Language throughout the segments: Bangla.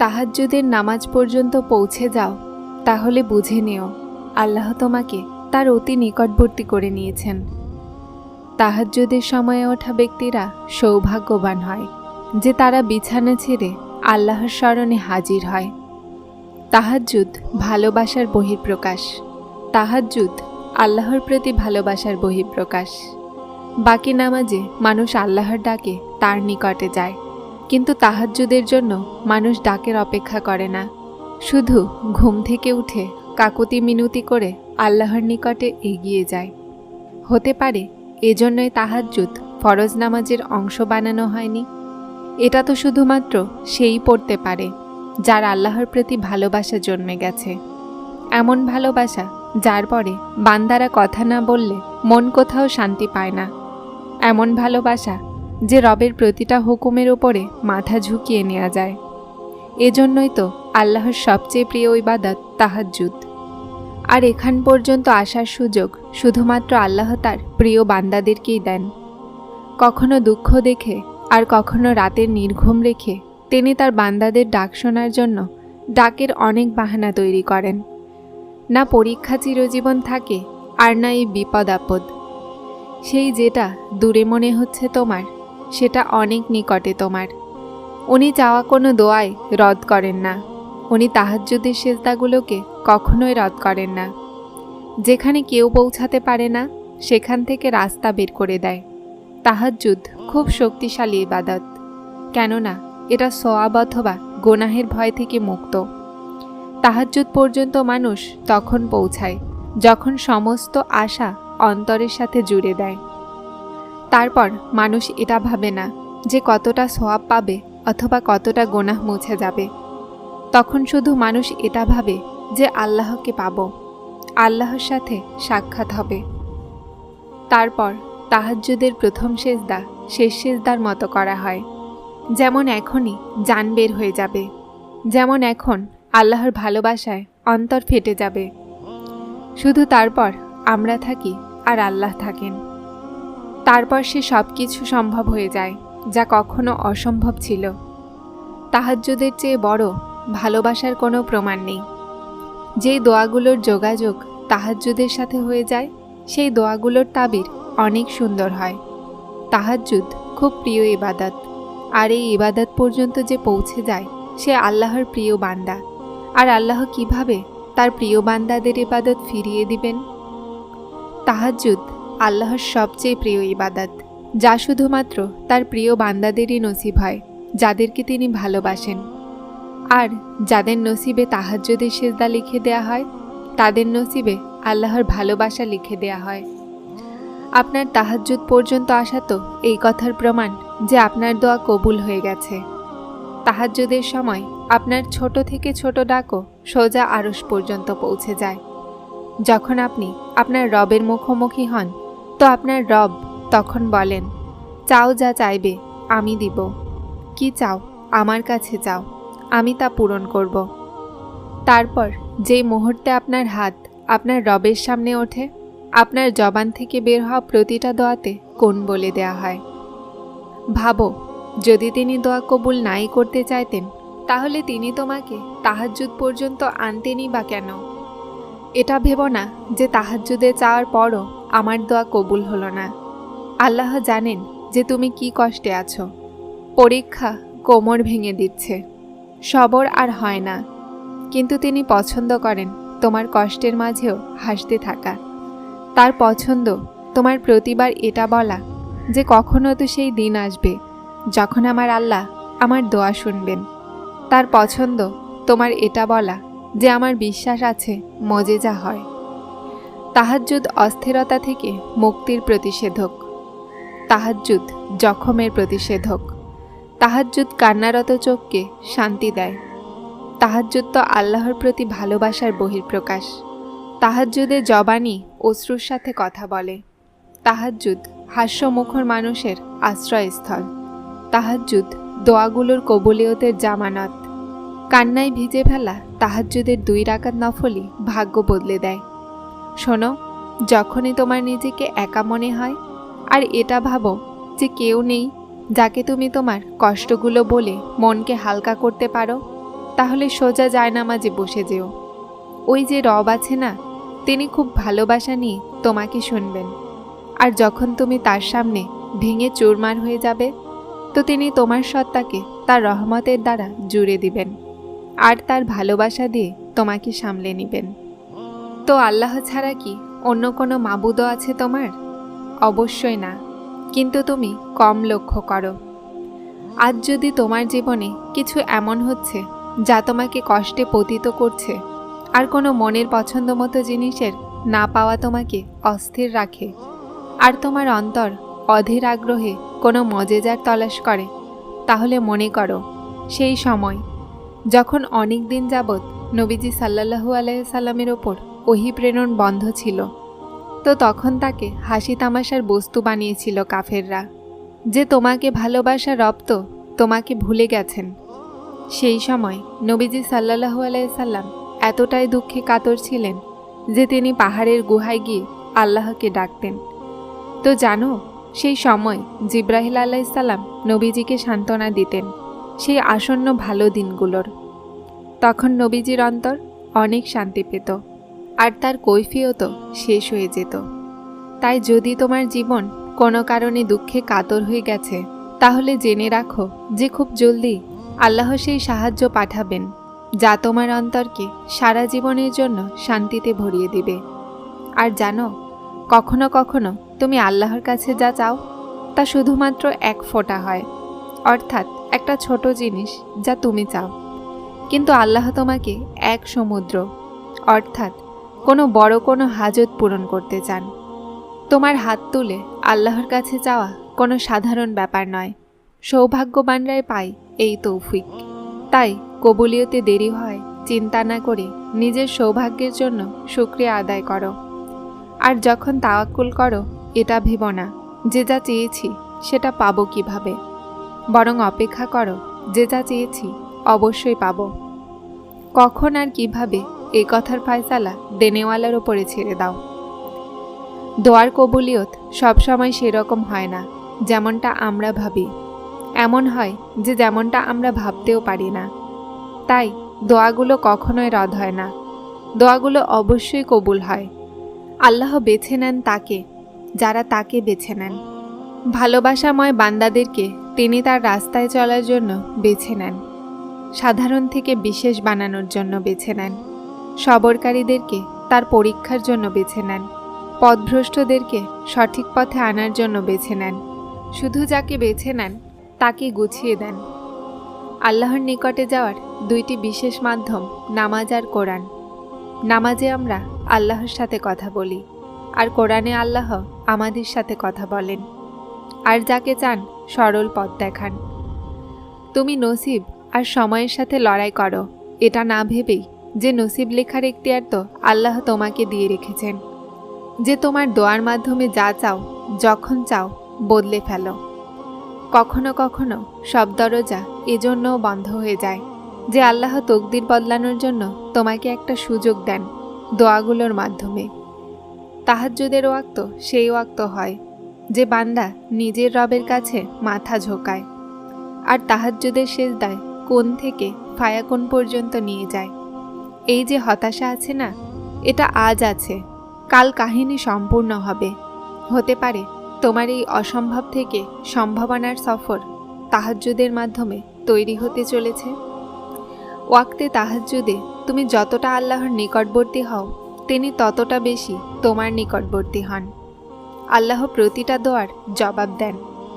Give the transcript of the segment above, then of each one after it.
তাহাজ্জুদের নামাজ পর্যন্ত পৌঁছে যাও, তাহলে বুঝে নিও, আল্লাহ তোমাকে তার অতি নিকটবর্তী করে নিয়েছেন। তাহাজ্জুদের সময়ে ওঠা ব্যক্তিরা সৌভাগ্যবান হয়, যে তারা বিছানা ছেড়ে আল্লাহর স্মরণে হাজির হয়। তাহাজ্জুদ ভালোবাসার বহিঃপ্রকাশ, তাহাজ্জুদ আল্লাহর প্রতি ভালোবাসার বহিঃপ্রকাশ। বাকি নামাজে মানুষ আল্লাহর ডাকে তার নিকটে যায়। কিন্তু তাহাজ্জুদের জন্য মানুষ ডাকের অপেক্ষা করে না। শুধু ঘুম থেকে উঠে কাকুতি মিনতি করে আল্লাহর নিকটে এগিয়ে যায়। হতে পারে এজন্যই তাহাজ্জুদ ফরজ নামাজের অংশ বানানো হয়নি। এটা তো শুধুমাত্র সেই পড়তে পারে, যার আল্লাহর প্রতি ভালোবাসা জন্মে গেছে। এমন ভালোবাসা যার পরে বান্দারা কথা না বললে মন কোথাও শান্তি পায় না। এমন ভালোবাসা যে রবের প্রতিটা হুকুমের উপরে মাথা ঝুঁকিয়ে নেওয়া যায়। এজন্যই তো আল্লাহর সবচেয়ে প্রিয় ইবাদত তাহাজ্জুদ। আর এখান পর্যন্ত আসার সুযোগ শুধুমাত্র আল্লাহ তার প্রিয় বান্দাদেরকেই দেন। কখনো দুঃখ দেখে আর কখনো রাতের নির্ঘুম রেখে তিনি তার বান্দাদের ডাক শোনার জন্য ডাকের অনেক বাহানা তৈরি করেন। না পরীক্ষা চিরজীবন থাকে আর না এই বিপদ আপদ। সেই যেটা দূরে মনে হচ্ছে তোমার সেটা অনেক নিকটে তোমার। উনি চাওয়া কোনো দোয়ায় রদ করেন না। উনি তাহাজ্জুদের সেজদাগুলোকে কখনোই রদ করেন না। যেখানে কেউ পৌঁছাতে পারে না, সেখান থেকে রাস্তা বের করে দেয়। তাহাজ্জুদ খুব শক্তিশালী ইবাদত। কেননা, এটা সোয়াব অথবা গোনাহের ভয় থেকে মুক্ত। তাহাজ্জুদ পর্যন্ত মানুষ তখন পৌঁছায়, যখন সমস্ত আশা অন্তরের সাথে জুড়ে দেয়। তারপর মানুষ এটা ভাবে না যে কতটা সোয়াব পাবে অথবা কতটা গোনাহ মুছে যাবে। তখন শুধু মানুষ এটা ভাবে যে আল্লাহকে পাব, আল্লাহর সাথে সাক্ষাৎ হবে। তারপর তাহাজ্জুদের প্রথম সেজদা শেষ সেজদার মতো করা হয়। যেমন এখনই যান বের হয়ে যাবে, যেমন এখন আল্লাহর ভালোবাসায় অন্তর ফেটে যাবে। শুধু তারপর আমরা থাকি আর আল্লাহ থাকেন। তারপর সে সব কিছু সম্ভব হয়ে যায়, যা কখনো অসম্ভব ছিল। তাহাজ্জুদের চেয়ে বড় ভালোবাসার কোনো প্রমাণ নেই। যেই দোয়াগুলোর যোগাযোগ তাহাজ্জুদের সাথে হয়ে যায়, সেই দোয়াগুলোর তাবির অনেক সুন্দর হয়। তাহাজ্জুদ খুব প্রিয় ইবাদত, আর এই ইবাদত পর্যন্ত যে পৌঁছে যায়, সে আল্লাহর প্রিয় বান্দা। আর আল্লাহ কীভাবে তার প্রিয় বান্দাদের ইবাদত ফিরিয়ে দিবেন? তাহাজ্জুদ আল্লাহর সবচেয়ে প্রিয় ইবাদাত, যা শুধুমাত্র তার প্রিয় বান্দাদেরই নসিব হয়, যাদেরকে তিনি ভালোবাসেন। আর যাদের নসিবে তাহাজ্জুদের সেজদা লিখে দেয়া হয়, তাদের নসিবে আল্লাহর ভালোবাসা লিখে দেয়া হয়। আপনার তাহাজ্জুদ পর্যন্ত আসা তো এই কথার প্রমাণ যে আপনার দোয়া কবুল হয়ে গেছে। তাহাজ্জুদের সময় আপনার ছোট থেকে ছোট ডাকও সোজা আরস পর্যন্ত পৌঁছে যায়। যখন আপনি আপনার রবের মুখোমুখি হন তো আপনার রব তখন বলেন, চাও যা চাইবে, আমি দিব। কি চাও? আমার কাছে চাও। আমি তা পূরণ করব। তারপর যেই মুহূর্তে আপনার হাত আপনার রবের সামনে ওঠে, আপনার জবান থেকে বের হওয়া প্রতিটা দোয়াতে কোন বলে দেয়া হয়? ভাবো, যদি তিনি দোয়া কবুল নাই করতে চাইতেন, তাহলে তিনি তোমাকে তাহাজ্জুদ পর্যন্ত আনতেনই বা কেন? এটা ভেব না যে তাহাজ্জুদে চাওয়ার পরও আমার দোয়া কবুল হলো না। আল্লাহ জানেন যে তুমি কি কষ্টে আছো। পরীক্ষা কোমর ভেঙে দিচ্ছে। সবর আর হয় না। কিন্তু তিনি পছন্দ করেন তোমার কষ্টের মাঝেও হাসতে থাকা। তার পছন্দ, তোমার প্রতিবার এটা বলা যে কখনো তো সেই দিন আসবে যখন আমার আল্লাহ আমার দোয়া শুনবেন। তার পছন্দ, তোমার এটা বলা যে আমার বিশ্বাস আছে মজেজা হয়। তাহাজ্জুদ অস্থিরতা থেকে মুক্তির প্রতিষেধক। তাহাজ্জুদ জখমের প্রতিষেধক। তাহাজ্জুদ কান্নারত চোখকে শান্তি দেয়। তাহাজ্জুদ তো আল্লাহর প্রতি ভালোবাসার বহির্প্রকাশ তাহাজ্জুদের জবানি অশ্রুর সাথে কথা বলে। তাহাজ্জুদ হাস্যমুখর মানুষের আশ্রয়স্থল। তাহাজ্জুদ দোয়াগুলোর কবুলিয়তের জামানত। কান্নায় ভিজে ফেলা তাহাজ্জুদের দুই রাকাত নফলই ভাগ্য বদলে দেয়। শোনো, যখনই তোমার নিজেকে একা মনে হয়, আর এটা ভাবো যে কেউ নেই যাকে তুমি তোমার কষ্টগুলো বলে মনকে হালকা করতে পারো, তাহলে সোজা যায় না মাঝে বসে যেও। ওই যে রব আছে না, তিনি খুব ভালোবাসা নিয়ে তোমাকে শুনবেন। আর যখন তুমি তার সামনে ভেঙে চুরমার হয়ে যাবে, তো তিনি তোমার সত্তাকে তার রহমতের দ্বারা জুড়ে দিবেন, আর তার ভালোবাসা দিয়ে তোমাকে সামলে নেবেন। তো আল্লাহ ছাড়া কি অন্য কোনো মাবুদও আছে তোমার? অবশ্যই না। কিন্তু তুমি কম লক্ষ্য করো। আজ যদি তোমার জীবনে কিছু এমন হচ্ছে যা তোমাকে কষ্টে পতিত করছে, আর কোনো মনের পছন্দ মতো জিনিসের না পাওয়া তোমাকে অস্থির রাখে, আর তোমার অন্তর অধীর আগ্রহে কোনো মজেজার তলাশ করে, তাহলে মনে করো, সেই সময় যখন অনেক দিন যাবৎ নবীজি সাল্লাহু আলাইসাল্লামের ওপর ওহি প্রেরণ বন্ধ ছিল। তো তখন তাকে হাসি তামাশার বস্তু বানিয়েছিল কাফেররা। যে তোমাকে ভালোবাসা রপ্ত, তোমাকে ভুলে গেছেন। সেই সময় নবীজি সাল্লাহু আলাইসাল্লাম এতটাই দুঃখে কাতর ছিলেন যে তিনি পাহাড়ের গুহায় গিয়ে আল্লাহকে ডাকতেন। তো জানো, সেই সময় জিব্রাহিল আলাইসাল্লাম নবীজিকে সান্ত্বনা দিতেন সেই আসন্ন ভালো দিনগুলোর। তখন নবীজির অন্তর অনেক শান্তি পেত। আর তার কৈফিয়তও শেষ হয়ে যেত। তাই যদি তোমার জীবন কোনো কারণে দুঃখে কাতর হয়ে গেছে, তাহলে জেনে রাখো যে খুব জলদি আল্লাহ সেই সাহায্য পাঠাবেন, যা তোমার অন্তরকে সারা জীবনের জন্য শান্তিতে ভরিয়ে দিবে। আর জানো, কখনো কখনো তুমি আল্লাহর কাছে যা চাও, তা শুধুমাত্র এক ফোঁটা হয়, অর্থাৎ একটা ছোট জিনিস যা তুমি চাও। কিন্তু আল্লাহ তোমাকে এক সমুদ্র, অর্থাৎ কোনো বড় কোনো হাজত পূরণ করতে চান। তোমার হাত তুলে আল্লাহর কাছে চাওয়া কোনো সাধারণ ব্যাপার নয়। সৌভাগ্যবানরাই পায় এই তৌফিক। তাই কবুলিয়তে দেরি হয়, চিন্তা না করে নিজের সৌভাগ্যের জন্য শুক্রিয়া আদায় করো। আর যখন তাওয়াক্কুল করো, এটা ভেব না, যে যা চেয়েছি সেটা পাবো কীভাবে। বরং অপেক্ষা করো, যে যা চেয়েছি অবশ্যই পাবো। কখন আর কীভাবে এই কথার ফায়সালা দেনেওয়ালার ওপরে ছেড়ে দাও। দোয়ার কবুলিয়ত সবসময় সেরকম হয় না, যেমনটা আমরা ভাবি। এমন হয় যে যেমনটা আমরা ভাবতেও পারি না। তাই দোয়াগুলো কখনোই রদ হয় না। দোয়াগুলো অবশ্যই কবুল হয়। আল্লাহ বেছে নেন তাকে, যারা তাকে বেছে নেন। ভালোবাসাময় বান্দাদেরকে তিনি তার রাস্তায় চলার জন্য বেছে নেন। সাধারণ থেকে বিশেষ বানানোর জন্য বেছে নেন। সবরকারীদেরকে তার পরীক্ষার জন্য বেছে নেন। পথভ্রষ্টদেরকে সঠিক পথে আনার জন্য বেছে নেন। শুধু যাকে বেছে নেন, তাকে গুছিয়ে দেন। আল্লাহর নিকটে যাওয়ার দুইটি বিশেষ মাধ্যম নামাজ আর কোরআন। নামাজে আমরা আল্লাহর সাথে কথা বলি, আর কোরআনে আল্লাহ আমাদের সাথে কথা বলেন। আর যাকে চান সরল পথ দেখান। তুমি নসিব আর সময়ের সাথে লড়াই করো, এটা না ভেবেই যে নসিব লেখার এখতিয়ার তো আল্লাহ তোমাকে দিয়ে রেখেছেন। যে তোমার দোয়ার মাধ্যমে যা চাও, যখন চাও, বদলে ফেলো। কখনো কখনো সব দরজা এজন্যও বন্ধ হয়ে যায় যে আল্লাহ তকদির বদলানোর জন্য তোমাকে একটা সুযোগ দেন দোয়াগুলোর মাধ্যমে। তাহাজ্জুদের ওয়াক্ত সেই ওয়াক্ত হয় যে বান্দা নিজের রবের কাছে মাথা ঝোকায় আর তাহাজ্জুদের শেষ দায় কোন থেকে ফায়াকোন পর্যন্ত নিয়ে যায়। এই যে হতাশা আছে না, এটা আজ আছে, কাল কাহিনী সম্পূর্ণ হবে। হতে পারে তোমার এই অসম্ভব থেকে সম্ভাবনার সফর তাহাজ্জুদের মাধ্যমে তৈরি হতে চলেছে। ওয়াক্তে তাহাজ্জুদে তুমি যতটা আল্লাহর নিকটবর্তী হও, তিনি ততটা বেশি তোমার নিকটবর্তী হন। আল্লাহ প্রতিটা দোয়ার জবাব দেন,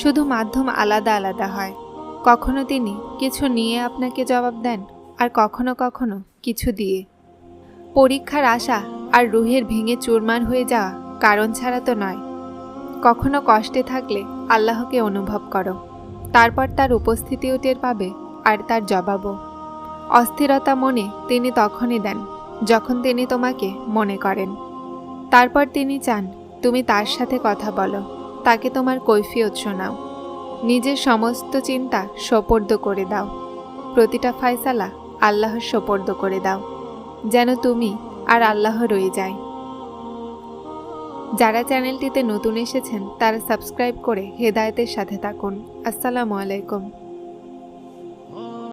শুধু মাধ্যম আলাদা আলাদা হয়। কখনো তিনি কিছু নিয়ে আপনাকে জবাব দেন আর কখনো কখনো কিছু দিয়ে। পরীক্ষার আশা আর রুহের ভেঙে চুরমার হয়ে যাওয়া কারণ ছাড়া তো নয়। কখনো কষ্টে থাকলে আল্লাহকে অনুভব করো। তারপর তার উপস্থিতিও টের পাবে আর তার জবাবও। অস্থিরতা মনে তিনি তখনই দেন, যখন তিনি তোমাকে মনে করেন। তারপর তিনি চান, তুমি তার সাথে কথা বলো, তাকে তোমার কৈফিয়ত শোনাও। নিজের সমস্ত চিন্তা সোপর্দ করে দাও। প্রতিটা ফায়সালা আল্লাহর সোপর্দ করে দাও, যেন তুমি আর আল্লাহ রয়ে যায়। যারা চ্যানেলটিতে নতুন এসেছেন, তারা সাবস্ক্রাইব করে হেদায়তের সাথে থাকুন। আসসালামু আলাইকুম।